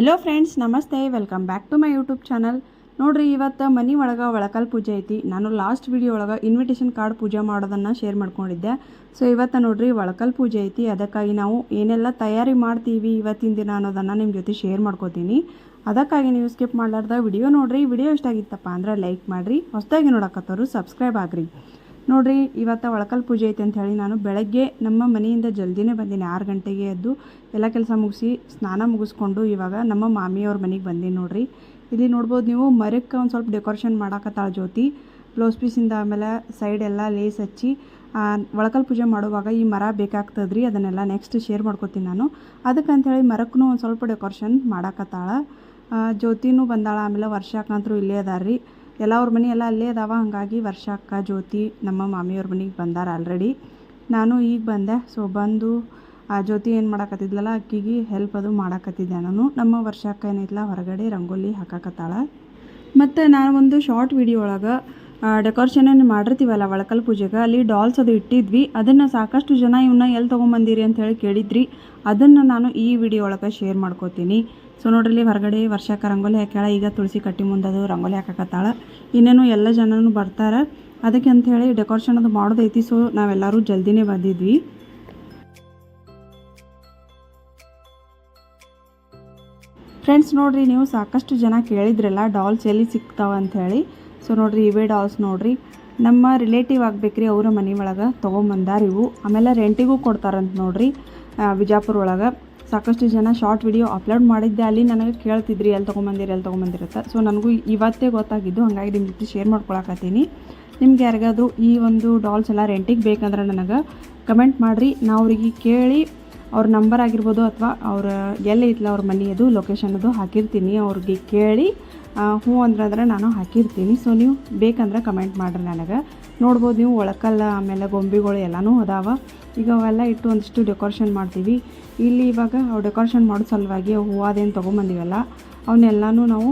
Hello friends ನಮಸ್ತೆ. Welcome back to my YouTube channel ನೋಡ್ರಿ, ಇವತ್ತು ಮನೆ ಒಳಗೆ ಒಳಕಲ್ ಪೂಜೆ ಐತಿ. ನಾನು ಲಾಸ್ಟ್ ವಿಡಿಯೋ ಒಳಗೆ ಇನ್ವಿಟೇಷನ್ ಕಾರ್ಡ್ ಪೂಜೆ ಮಾಡೋದನ್ನು ಶೇರ್ ಮಾಡ್ಕೊಂಡಿದ್ದೆ. ಸೊ ಇವತ್ತು ನೋಡ್ರಿ, ಒಳಕಲ್ ಪೂಜೆ ಐತಿ. ಅದಕ್ಕಾಗಿ ನಾವು ಏನೆಲ್ಲ ತಯಾರಿ ಮಾಡ್ತೀವಿ ಇವತ್ತಿನ ದಿನ ಅನ್ನೋದನ್ನು ನಿಮ್ಮ ಜೊತೆ ಶೇರ್ ಮಾಡ್ಕೋತೀನಿ. ಅದಕ್ಕಾಗಿ ನೀವು ಸ್ಕಿಪ್ ಮಾಡಲಾರ್ದ ವಿಡಿಯೋ ನೋಡ್ರಿ. ವಿಡಿಯೋ ಇಷ್ಟ ಆಗಿತ್ತಪ್ಪ ಅಂದ್ರೆ ಲೈಕ್ ಮಾಡಿರಿ. ಹೊಸದಾಗಿ ನೋಡಕತ್ತವರು ಸಬ್ಸ್ಕ್ರೈಬ್ ಆಗ್ರಿ. ನೋಡ್ರಿ, ಇವತ್ತು ಒಳಕಲ್ ಪೂಜೆ ಐತೆ ಅಂತ ಹೇಳಿ ನಾನು ಬೆಳಗ್ಗೆ ನಮ್ಮ ಮನೆಯಿಂದ ಜಲ್ದಿನೇ ಬಂದೀನಿ, ಆರು ಗಂಟೆಗೆ ಎದ್ದು ಎಲ್ಲ ಕೆಲಸ ಮುಗಿಸಿ ಸ್ನಾನ ಮುಗಿಸ್ಕೊಂಡು ಇವಾಗ ನಮ್ಮ ಮಾಮಿಯವ್ರ ಮನೆಗೆ ಬಂದೀನಿ ನೋಡಿರಿ. ಇಲ್ಲಿ ನೋಡ್ಬೋದು ನೀವು ಮರಕ್ಕೆ ಒಂದು ಸ್ವಲ್ಪ ಡೆಕೋರೇಷನ್ ಮಾಡಾಕತ್ತಾಳ ಜ್ಯೋತಿ. ಬ್ಲೌಸ್ ಪೀಸಿಂದ ಆಮೇಲೆ ಸೈಡ್ ಎಲ್ಲ ಲೇಸ್ ಹಚ್ಚಿ ಒಳಕಲ್ ಪೂಜೆ ಮಾಡುವಾಗ ಈ ಮರ ಬೇಕಾಗ್ತದೆ ರೀ ಅದನ್ನೆಲ್ಲ ನೆಕ್ಸ್ಟ್ ಶೇರ್ ಮಾಡ್ಕೊತೀನಿ ನಾನು. ಅದಕ್ಕಂಥೇಳಿ ಮರಕ್ಕೂ ಒಂದು ಸ್ವಲ್ಪ ಡೆಕೋರೇಷನ್ ಮಾಡಾಕತ್ತಾಳ. ಜ್ಯೋತಿನೂ ಬಂದಾಳ, ಆಮೇಲೆ ವರ್ಷಕ್ಕಂತರೂ ಇಲ್ಲೇ ಅದಾರ ರೀ ಎಲ್ಲ ಅವ್ರ ಮನೆ ಎಲ್ಲ ಅಲ್ಲೇ ಅದಾವ. ಹಾಗಾಗಿ ವರ್ಷಕ್ಕ ಜ್ಯೋತಿ ನಮ್ಮ ಮಾಮಿಯವ್ರ ಮನೆಗೆ ಬಂದಾರ ಆಲ್ರೆಡಿ ನಾನು ಈಗ ಬಂದೆ. ಸೊ ಬಂದು ಆ ಜ್ಯೋತಿ ಏನು ಮಾಡಾಕತ್ತಿದ್ಲಲ್ಲ, ಅಕ್ಕಿಗೆ ಹೆಲ್ಪ್ ಅದು ಮಾಡಾಕತ್ತಿದ್ದೆ ನಾನು. ನಮ್ಮ ವರ್ಷಕ್ಕ ಏನೈತಲ್ಲ ಹೊರಗಡೆ ರಂಗೋಲಿ ಹಾಕಾಕತ್ತಾಳ. ಮತ್ತು ನಾನು ಒಂದು ಶಾರ್ಟ್ ವಿಡಿಯೋ ಒಳಗೆ ಡೆಕೋರೇಷನ್ ಮಾಡಿರ್ತೀವಲ್ಲ ಒಳಕಲ್ ಪೂಜೆಗೆ, ಅಲ್ಲಿ ಡಾಲ್ಸ್ ಅದು ಇಟ್ಟಿದ್ವಿ. ಅದನ್ನು ಸಾಕಷ್ಟು ಜನ ಇವನ್ನ ಎಲ್ಲಿ ತೊಗೊಂಬಂದಿರಿ ಅಂತ ಹೇಳಿ ಕೇಳಿದ್ರಿ. ಅದನ್ನು ನಾನು ಈ ವಿಡಿಯೋ ಒಳಗೆ ಶೇರ್ ಮಾಡ್ಕೋತೀನಿ. ಸೊ ನೋಡ್ರಿ ಹೊರಗಡೆ ವರ್ಷಕ್ಕೆ ರಂಗೋಲಿ ಹಾಕ್ಯಾಳ. ಈಗ ತುಳಸಿ ಕಟ್ಟಿ ಮುಂದದು ರಂಗೋಲಿ ಹಾಕಕತ್ತಾಳೆ. ಇನ್ನೇನು ಎಲ್ಲ ಜನನು ಬರ್ತಾರೆ. ಅದಕ್ಕೆ ಅಂತ ಹೇಳಿ ಡೆಕೋರೇಷನ್ ಅದು ಮಾಡೋದೈತಿ. ಸೊ ನಾವೆಲ್ಲರೂ ಜಲ್ದಿನೇ ಬಂದಿದ್ವಿ. ಫ್ರೆಂಡ್ಸ್ ನೋಡ್ರಿ ನೀವು ಸಾಕಷ್ಟು ಜನ ಕೇಳಿದ್ರಲ್ಲ ಡಾಲ್ಸ್ ಎಲ್ಲಿ ಸಿಗ್ತಾವ ಅಂತ ಹೇಳಿ. ಸೊ ನೋಡ್ರಿ ಇವೇ ಡಾಲ್ಸ್ ನೋಡ್ರಿ. ನಮ್ಮ ರಿಲೇಟಿವ್ ಆಗ್ಬೇಕ್ರಿ, ಅವರ ಮನೆ ಒಳಗೆ ತೊಗೊಂಬಂದಾರ ಇವು. ಆಮೇಲೆ ರೆಂಟಿಗೂ ಕೊಡ್ತಾರಂತ ನೋಡ್ರಿ ಬಿಜಾಪುರ ಒಳಗೆ. ಸಾಕಷ್ಟು ಜನ ಶಾರ್ಟ್ ವಿಡಿಯೋ ಅಪ್ಲೋಡ್ ಮಾಡಿದ್ದೆ. ಅಲ್ಲಿ ನನಗೆ ಕೇಳ್ತಿದ್ರಿ ಎಲ್ಲಿ ತೊಗೊಂಬಂದಿರಿ ಎಲ್ಲಿ ತೊಗೊಂಬಂದಿರತ್ತ ಸೊ ನನಗೂ ಇವತ್ತೇ ಗೊತ್ತಾಗಿದ್ದು, ಹಾಗಾಗಿ ನಿಮ್ಮ ಜೊತೆ ಶೇರ್ ಮಾಡ್ಕೊಳಕತ್ತೀನಿ. ನಿಮ್ಗೆ ಯಾರಿಗಾದರೂ ಈ ಒಂದು ಡಾಲ್ಸ್ ಎಲ್ಲ ರೆಂಟಿಗೆ ಬೇಕಂದ್ರೆ ನನಗೆ ಕಮೆಂಟ್ ಮಾಡಿರಿ. ನಾ ಅವ್ರಿಗೆ ಕೇಳಿ ಅವ್ರ ನಂಬರ್ ಆಗಿರ್ಬೋದು ಅಥವಾ ಅವ್ರ ಎಲ್ಲಿ ಐತ್ಲ ಅವ್ರ ಮನೆಯದು ಲೊಕೇಶನ್ ಅದು ಹಾಕಿರ್ತೀನಿ. ಅವ್ರಿಗೆ ಕೇಳಿ ಹ್ಞೂ ಅಂದ್ರೆ ನಾನು ಹಾಕಿರ್ತೀನಿ. ಸೊ ನೀವು ಬೇಕಂದ್ರೆ ಕಮೆಂಟ್ ಮಾಡಿರಿ ನನಗೆ. ನೋಡ್ಬೋದು ನೀವು ಒಳಕಲ್ಲ, ಆಮೇಲೆ ಗೊಂಬೆಗಳು ಎಲ್ಲನೂ ಅದಾವ. ಈಗ ಅವೆಲ್ಲ ಇಟ್ಟು ಒಂದಿಷ್ಟು ಡೆಕೋರೇಷನ್ ಮಾಡ್ತೀವಿ. ಇಲ್ಲಿ ಇವಾಗ ಡೆಕೋರೇಷನ್ ಮಾಡೋ ಸಲುವಾಗಿ ಹೂವಾದೇನು ತೊಗೊಂಬಂದಿವಲ್ಲ ಅವನ್ನೆಲ್ಲನೂ ನಾವು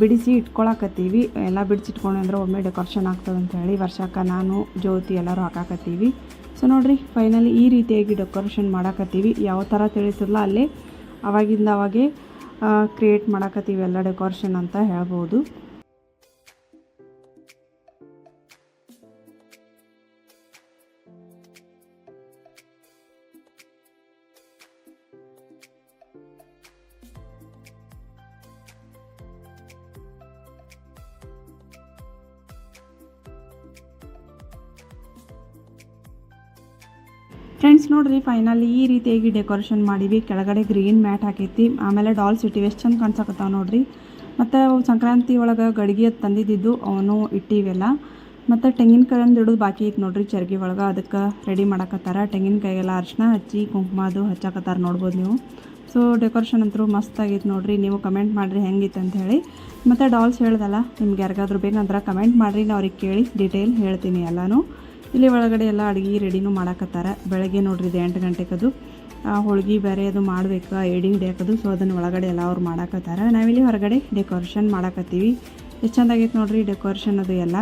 ಬಿಡಿಸಿ ಇಟ್ಕೊಳಕತ್ತೀವಿ. ಎಲ್ಲ ಬಿಡಿಸಿಟ್ಕೊಂಡು ಅಂದ್ರೆ ಒಮ್ಮೆ ಡೆಕೋರೇಷನ್ ಆಗ್ತದೆ ಅಂತ ಹೇಳಿ ವರ್ಷಕ್ಕೆ ನಾನು, ಜ್ಯೋತಿ ಎಲ್ಲರೂ ಹಾಕಾಕತ್ತೀವಿ. ಸೊ ನೋಡಿರಿ ಫೈನಲಿ ಈ ರೀತಿಯಾಗಿ ಡೆಕೋರೇಷನ್ ಮಾಡಾಕತ್ತೀವಿ. ಯಾವ ಥರ ತಿಳಿಸಿದ್ಲ ಅಲ್ಲೇ, ಅವಾಗಿಂದ ಅವಾಗೆ ಕ್ರಿಯೇಟ್ ಮಾಡಾಕತ್ತೀವಿ ಎಲ್ಲ ಡೆಕೋರೇಷನ್ ಅಂತ ಹೇಳ್ಬೋದು. ಫ್ರೆಂಡ್ಸ್ ನೋಡ್ರಿ ಫೈನಲಿ ಈ ರೀತಿಯಾಗಿ ಡೆಕೋರೇಷನ್ ಮಾಡೀವಿ ಕೆಳಗಡೆ ಗ್ರೀನ್ ಮ್ಯಾಟ್ ಹಾಕೈತಿ. ಆಮೇಲೆ ಡಾಲ್ಸ್ ಇಟ್ಟಿವಿ ಎಷ್ಟು ಚಂದ ಕಾಣ್ಸಕತ್ತಾವ ನೋಡ್ರಿ. ಮತ್ತು ಅವು ಸಂಕ್ರಾಂತಿ ಒಳಗೆ ಗಡಿಗೆ ತಂದಿದ್ದು ಅವನು ಇಟ್ಟಿವೆಲ್ಲ. ಮತ್ತು ತೆಂಗಿನಕಾಯಿಂದ ಹಿಡಿದು ಬಾಕಿ ಐತೆ ನೋಡ್ರಿ ಚರ್ಗಿ ಒಳಗೆ. ಅದಕ್ಕೆ ರೆಡಿ ಮಾಡಕತ್ತಾರ. ತೆಂಗಿನಕಾಯಿಗೆಲ್ಲ ಅರ್ಶಿನ ಹಚ್ಚಿ, ಕುಂಕುಮ ಅದು ಹಚ್ಚಾಕತ್ತಾರ ನೋಡ್ಬೋದು ನೀವು. ಸೊ ಡೆಕೋರೇಷನ್ ಅಂತೂ ಮಸ್ತ್ ಆಗೈತೆ ನೋಡ್ರಿ. ನೀವು ಕಮೆಂಟ್ ಮಾಡಿರಿ ಹೆಂಗಿತ್ತು ಅಂತ ಹೇಳಿ. ಮತ್ತು ಡಾಲ್ಸ್ ಹೇಳ್ದಲ್ಲ, ನಿಮ್ಗೆ ಯಾರಿಗಾದ್ರೂ ಬೇಕಂದ್ರೆ ಕಮೆಂಟ್ ಮಾಡಿರಿ. ನಾ ಅವ್ರಿಗೆ ಕೇಳಿ ಡೀಟೇಲ್ ಹೇಳ್ತೀನಿ ಎಲ್ಲನೂ. ಇಲ್ಲಿ ಒಳಗಡೆ ಎಲ್ಲ ಅಡುಗೆ ರೆಡಿನೂ ಮಾಡಾಕತ್ತಾರ. ಬೆಳಗ್ಗೆ ನೋಡ್ರಿ ಇದು ಎಂಟು ಗಂಟೆಗದು ಹೋಳ್ಗೆ ಬೇರೆ ಅದು ಮಾಡ್ಬೇಕು ಎಡಿ ಹಿಡಿಯಾಕದು ಸೊ ಅದನ್ನು ಒಳಗಡೆ ಎಲ್ಲ ಅವ್ರು ಮಾಡಾಕತ್ತಾರ. ನಾವಿಲ್ಲಿ ಹೊರಗಡೆ ಡೆಕೋರೇಷನ್ ಮಾಡಾಕತ್ತೀವಿ. ಎಷ್ಟು ಚಂದಾಗೈತೆ ನೋಡ್ರಿ ಡೆಕೋರೇಷನ್ ಅದು ಎಲ್ಲ.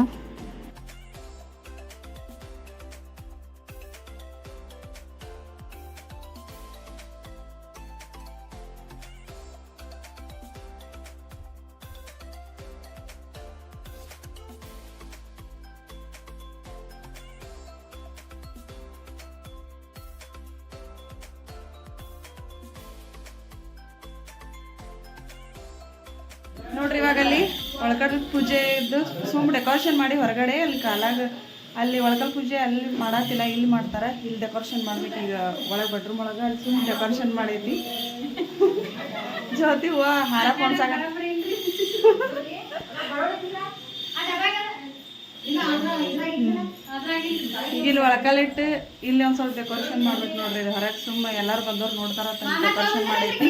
ಇವಾಗ ಅಲ್ಲಿ ಒಳಕಲ್ ಪೂಜೆ ಇದ್ದು ಸುಮ್ಮ ಡೆಕೋರೇಷನ್ ಮಾಡಿ ಹೊರಗಡೆ ಅಲ್ಲಿ ಕಾಲಾಗ ಅಲ್ಲಿ ಒಳಕಲ್ ಪೂಜೆ ಅಲ್ಲಿ ಮಾಡತ್ತಿಲ್ಲ ಇಲ್ಲಿ ಮಾಡ್ತಾರೆ, ಇಲ್ಲಿ ಡೆಕೋರೇಷನ್ ಮಾಡ್ಬೇಕು, ಈಗ ಒಳಗೆ ಬೆಡ್ರೂಮ್ ಒಳಗೆ ಅಲ್ಲಿ ಸುಮ್ಮ ಡೆಕೋರೇಷನ್ ಮಾಡೈತಿ. ಜ್ಯೋತಿ ಹೂವ ಹಾರ ಕೊಡ್ಸಾಕ. ಇಲ್ಲಿ ಒಳಕಲ್ಲಿಟ್ಟು ಇಲ್ಲಿ ಒಂದು ಸ್ವಲ್ಪ ಡೆಕೋರೇಷನ್ ಮಾಡ್ಬೇಕು ನೋಡ್ರಿ ಹೊರಗೆ ಸುಮ್ಮ ಎಲ್ಲರೂ ಬಂದವ್ರು ನೋಡ್ತಾರ ಡೆಕೋರೇಷನ್ ಮಾಡೈತಿ.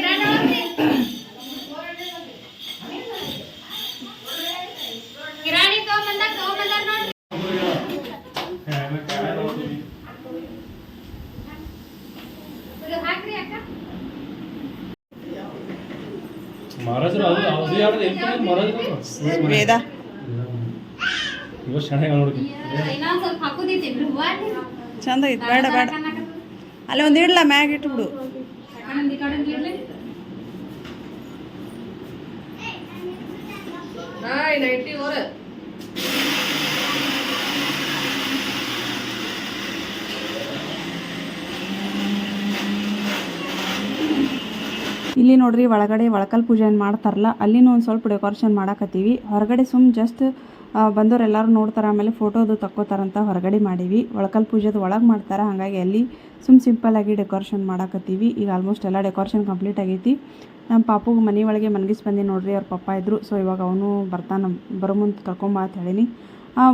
మహారాజు రాదు అవధి ఆడదు వెళ్తున్నాడు మహారాజు వేదా ఇవో ಶಣೆ ನೋಡ್ಕೊ ಸ್ವಲ್ಪ ಹಾಕೋದಿತ್ತು ಇಬ್ರು ಚಂದ ಇತ್ತು ಬೇಡ ಬೇಡ ಅಲ್ಲಿ ಒಂದು ಇಡ್ಲ ಮ್ಯಾಗ ಇಟ್ಬಿಡು ಹಾಯ್ ನೈಂಟಿ ಓರ್ ಇಲ್ಲಿ ನೋಡ್ರಿ ಒಳಗಡೆ ಒಳಕಲ್ ಪೂಜೆ ಮಾಡ್ತಾರಲ್ಲ, ಅಲ್ಲಿನೂ ಒಂದು ಸ್ವಲ್ಪ ಡೆಕೋರೇಷನ್ ಮಾಡಾಕತ್ತೀವಿ. ಹೊರಗಡೆ ಸುಮ್ ಜಸ್ಟ್ ಬಂದವ್ರು ಎಲ್ಲರೂ ನೋಡ್ತಾರೆ, ಆಮೇಲೆ ಫೋಟೋದು ತಕ್ಕೋತಾರಂತ ಹೊರಗಡೆ ಮಾಡೀವಿ. ಒಳಕಲ್ ಪೂಜೆದು ಒಳಗೆ ಮಾಡ್ತಾರೆ, ಹಾಗಾಗಿ ಅಲ್ಲಿ ಸುಮ್ ಸಿಂಪಲ್ಲಾಗಿ ಡೆಕೋರೇಷನ್ ಮಾಡಾಕತ್ತೀವಿ. ಈಗ ಆಲ್ಮೋಸ್ಟ್ ಎಲ್ಲ ಡೆಕೋರೇಷನ್ ಕಂಪ್ಲೀಟ್ ಆಗೈತಿ. ನಮ್ಮ ಪಾಪುಗೆ ಮನೆ ಒಳಗೆ ಮನಗಿಸ್ ಬಂದಿ ನೋಡ್ರಿ, ಅವ್ರ ಪಪ್ಪ ಇದ್ರು. ಸೊ ಇವಾಗ ಅವನು ಬರ್ತಾನೆ, ಬರೋ ಮುಂದೆ ಕರ್ಕೊಂಬ ಅಂತ ಹೇಳೀನಿ.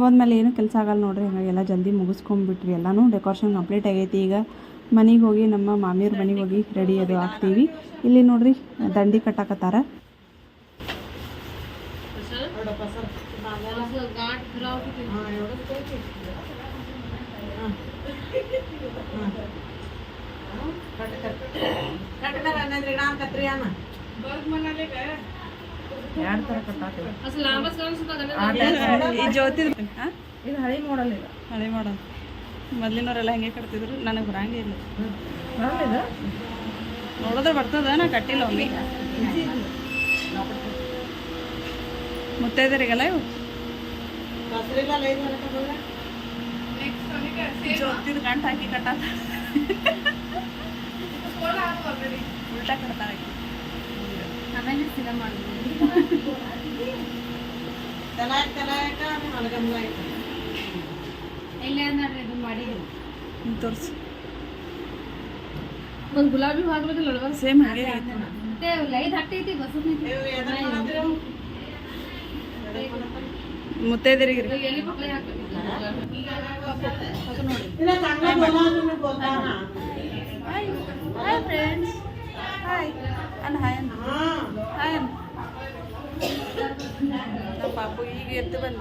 ಬಂದಮೇಲೆ ಏನು ಕೆಲಸ ಆಗಲ್ಲ ನೋಡ್ರಿ, ಹಾಗಾಗಿ ಎಲ್ಲ ಜಲ್ದಿ ಮುಗಿಸ್ಕೊಂಬಿಟ್ವಿ. ಎಲ್ಲನೂ ಡೆಕೋರೇಷನ್ ಕಂಪ್ಲೀಟ್ ಆಗೈತಿ. ಈಗ ಮನೆಗೆ ಹೋಗಿ ನಮ್ಮ ಮಾಮಿಯವ್ರ ಮನೆಗೆ ಹೋಗಿ ರೆಡಿ ಅದು ಹಾಕ್ತೀವಿ. ಇಲ್ಲಿ ನೋಡ್ರಿ ದಂಡಿ ಕಟ್ಟಾಕತ್ತಾರ. ಇದು ಹಳೆ ಮಾಡಲ್ ಇದು. ಹಳೆ ಮಾಡಲ್ ಮೊದಲಿನವರೆಲ್ಲ ಹೆಂಗೆ ಕಟ್ತಿದ್ರು? ನನಗೆ ಬರಂಗೇ ಇಲ್ಲ. ನೋಡಿದ್ರೆ ಬರ್ತದ ನಾ ಕಟ್ಟಿಲ್ಲ ಒಮ್ಮೆ. ಮುತ್ತೈದರಿಗೆಲ್ಲ ಇವು? ಗಂಟು ಹಾಕಿ ಕಟ್ಟ ಉಲ್ಟಾ ಕಟ್ತಾರೆ ಆಮೇಲೆ ಮಾಡಿದ್ವಿ ಇಲ್ಲೇ ನೋಡ್ರಿ ಮಾಡಿದ್ವಿ ತೋರಿಸಿ. ಒಂದು ಗುಲಾಬಿ ಹಾಕ್ಬೇಕಲ್ಲ ಅಲ್ವಾ ಸೇಮ್ ಹಾಗೆ ಮತ್ತೆ ಲೈಟ್ ಹಾಕ್ತೈತಿ ಬಸದ ಮುತ್ತೈದರಿಗೆ ಹಾಕ್ಬೇಕಿಲ್ಲ ಹಾಯ್ ಫ್ರೆಂಡ್ಸ್ ಹಾಯ್ ಅನ್ನ ಹಾಯ್ ಹಾಯ್ ಪಾಪು ಈಗ ಎದ್ದು ಬಂದ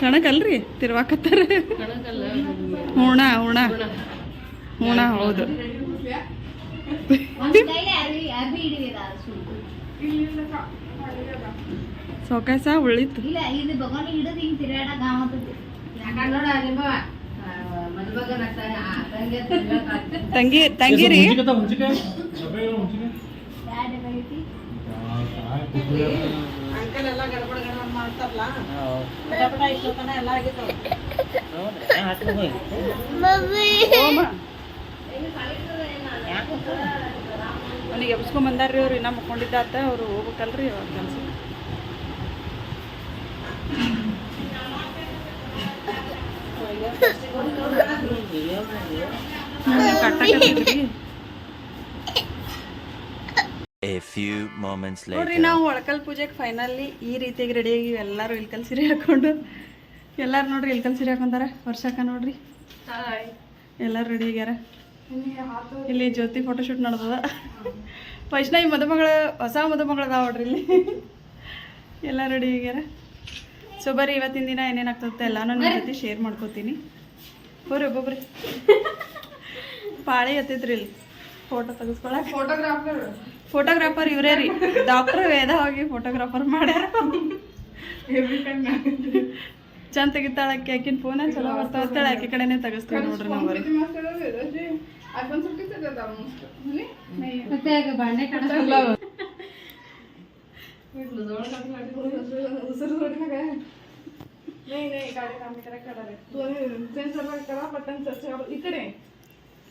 ಕಣಕಲ್ರಿ ತಿರ್ವಾಕತ್ತಾರ? ಕಣಕಲ್ಲ ಹೂಣ ಹೂಣ. ಹೂಣ ಹೌದು. ಸೊಕಾಸ ಉಳಿತು. ತಂಗಿ ತಂಗಿರಿ ಗಡಬಡ ಗಡಬಡ ಮಾಡ್ತಾರಲ್ಲ? ಎಲ್ಲ ಆಗಿತ್ತು ಅವನಿಗೆ ಎಬ್ಸ್ಕೊಂಡ್ ಬಂದಾರ್ರಿ ಅವ್ರು ಇನ್ನ ಮುಕ್ಕೊಂಡಿದ್ದಾತ ಅವ್ರು ಹೋಗ್ಬೇಕಲ್ರಿ ಅವ್ರ ಕೆಲ್ಸ. ಕಟ್ಟಕತ್ತೀವಿ A ಫ್ಯೂ moments ನೋಡ್ರಿ. ನಾವು ಒಳಕಲ್ ಪೂಜೆಗೆ ಫೈನಲಿ ಈ ರೀತಿಯಾಗಿ ರೆಡಿ ಆಗಿ ಎಲ್ಲರೂ ಇಲ್ಕಲ್ ಸೀರೆ ಹಾಕೊಂಡು ಎಲ್ಲರೂ ನೋಡ್ರಿ ಇಲ್ಕಲ್ ಸೀರೆ ಹಾಕೊಂತಾರ? ವರ್ಷಕ್ಕ ನೋಡ್ರಿ. ಎಲ್ಲರೂ ರೆಡಿ ಆಗ್ಯಾರ? ಇಲ್ಲಿ ಜ್ಯೋತಿ ಫೋಟೋಶೂಟ್ ನಡೆದದ. ವೈಷ್ಣವಿ ಮದುಮಗಳ ಹೊಸ ಮದುಮಗಳ ಅದಾವ ನೋಡ್ರಿ ಇಲ್ಲಿ. ಎಲ್ಲ ರೆಡಿ ಆಗ್ಯಾರ? ಸೊ ಬರ್ರಿ ಇವತ್ತಿನ ದಿನ ಏನೇನಾಗ್ತದೆ ಎಲ್ಲಾನು ನಿಮ್ಮ ಜೊತೆ ಶೇರ್ ಮಾಡ್ಕೋತೀನಿ. ಬರ್ರಿ ಒಬ್ಬೊಬ್ರಿ ಪಾಳಿ ಹತ್ತಿದ್ರಿ ಇಲ್ಲಿ. ಫೋಟೋ ತೆಗಿಸ್ಕೊಳಕ್. ಫೋಟೋಗ್ರಾಫರ್ ಫೋಟೋಗ್ರಾಫರ್ ಇವರೇ ರೀ. ಡಾಕ್ಟರ್ ವೇದ ಹೋಗಿ ಫೋಟೋಗ್ರಾಫರ್ ಮಾಡ್ಯಾರ. ಚಂದ ತೆಗಿತಾಳ ಆಕೆ ಆಕಿನ ಫೋನ ಚಲೋ ಬರ್ತಾವ ಅಂತೇಳಿ ಆಕಿ ಕಡೆನೇ ತಗಸ್ತೀವಿ ನೋಡ್ರಿ ನಾವು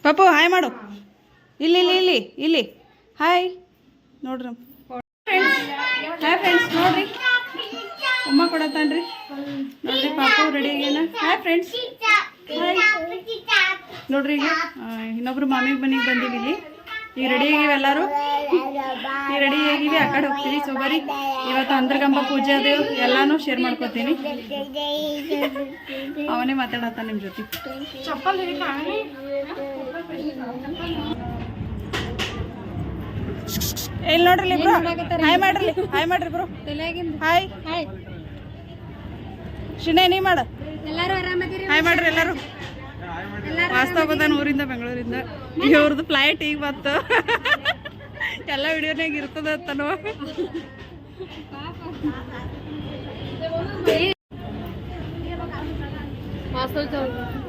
ಪಾಪು ಹಾಯ್ ಮಾಡು. ಇಲ್ಲಿ ಇಲ್ಲಿ ಇಲ್ಲಿ ಇಲ್ಲಿ. ಹಾಯ್ ನೋಡ್ರಿ. ಹಾಯ್ ಫ್ರೆಂಡ್ಸ್ ನೋಡ್ರಿ. ಉಮ್ಮ ಕೊಡತ್ತಾನ್ರಿ. ನೋಡ್ರಿ, ಪಾಪು ರೆಡಿ ಆಗ್ಯಾನ ಹಾಯ್ ಫ್ರೆಂಡ್ಸ್ ನೋಡ್ರಿ ಈಗ ಇನ್ನೊಬ್ರು ಮಾಮಿ ಮನೆಗೆ ಬಂದೀವಿ ಇಲ್ಲಿ. ಈಗ ರೆಡಿ ಆಗಿವಿ ಎಲ್ಲರೂ. ಈಗ ರೆಡಿ ಆಗಿವಿ, ಆ ಕಡೆ ಹೋಗ್ತೀವಿ. ಸೊ ಇವತ್ತು ಅಂತರ್ಗಂಬ ಪೂಜೆ ಅದು ಎಲ್ಲಾನು ಶೇರ್ ಮಾಡ್ಕೋತೀನಿ. ಅವನೇ ಮಾತಾಡತ್ತ ನಿಮ್ಮ ಜೊತೆ. ಇಲ್ಲಿ ನೋಡ್ರಿ ಬ್ರೋ. ಹಾಯ್ ಮಾಡ್ರಿ. ಹಾಯ್ ಮಾಡ್ರಿ ಬ್ರೋ. ತಲೆಯಾಗಿಂದ. ಹಾಯ್ ಹಾಯ್ ಶಿನೇ ನೀ ಮಾಡ. ಎಲ್ಲಾರು ಆರಾಮದಿರಿ ಹಾಯ್ ಮಾಡ್ರಿ ಎಲ್ಲರೂ. ವಾಸ್ತವ ಬಂದಾನ ಊರಿಂದ ಬೆಂಗಳೂರಿಂದ. ಇವ್ರದ್ದು ಫ್ಲೈಟ್ ಈಗ ಬಂತು. ಎಲ್ಲ ವಿಡಿಯೋನಾಗ ಇರ್ತದ ತನವ ಓ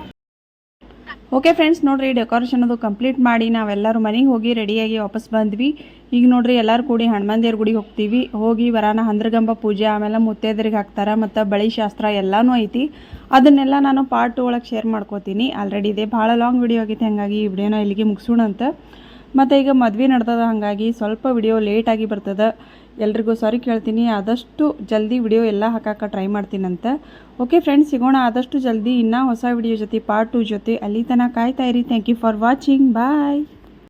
ಓಕೆ ಫ್ರೆಂಡ್ಸ್ ನೋಡಿರಿ ಡೆಕೋರೇಷನ್ ಅದು ಕಂಪ್ಲೀಟ್ ಮಾಡಿ ನಾವೆಲ್ಲರೂ ಮನೆಗೆ ಹೋಗಿ ರೆಡಿಯಾಗಿ ವಾಪಸ್ ಬಂದ್ವಿ. ಈಗ ನೋಡ್ರಿ, ಎಲ್ಲರೂ ಕೂಡಿ ಹನುಮಂದಿಯರ ಗುಡಿಗೆ ಹೋಗ್ತೀವಿ. ಹೋಗಿ ವರಾನ ಹಂದ್ರಗಂಬ ಪೂಜೆ, ಆಮೇಲೆ ಮುತ್ತೈದರಿಗೆ ಹಾಕ್ತಾರೆ, ಮತ್ತು ಬಳಿ ಶಾಸ್ತ್ರ ಎಲ್ಲನೂ ಐತಿ. ಅದನ್ನೆಲ್ಲ ನಾನು ಪಾರ್ಟ್ ಒಳಗೆ ಶೇರ್ ಮಾಡ್ಕೋತೀನಿ. ಆಲ್ರೆಡಿ ಇದೆ, ಭಾಳ ಲಾಂಗ್ ವಿಡಿಯೋ ಆಗೈತೆ, ಹಾಗಾಗಿ ಈ ವಿಡಿಯೋನ ಇಲ್ಲಿಗೆ ಮುಗಿಸೋಣ ಅಂತ ಮತ್ತು ಈಗ ಮದ್ವೆ ನಡ್ದದ, ಹಾಗಾಗಿ ಸ್ವಲ್ಪ ವಿಡಿಯೋ ಲೇಟಾಗಿ ಬರ್ತದೆ. ಎಲ್ರಿಗೂ ಸಾರಿ ಕೇಳ್ತೀನಿ. ಆದಷ್ಟು ಜಲ್ದಿ ವಿಡಿಯೋ ಎಲ್ಲ ಹಾಕಕ್ಕೆ ಟ್ರೈ ಮಾಡ್ತೀನಂತ. ಓಕೆ ಫ್ರೆಂಡ್ಸ್ ಸಿಗೋಣ ಆದಷ್ಟು ಜಲ್ದಿ. ಇನ್ನೂ ಹೊಸ ವಿಡಿಯೋ ಜೊತೆ ಪಾರ್ಟ್ ಟು ಜೊತೆ. ಅಲ್ಲಿ ತನಕ ಕಾಯ್ತಾ ಇರಿ. Thank you for watching bye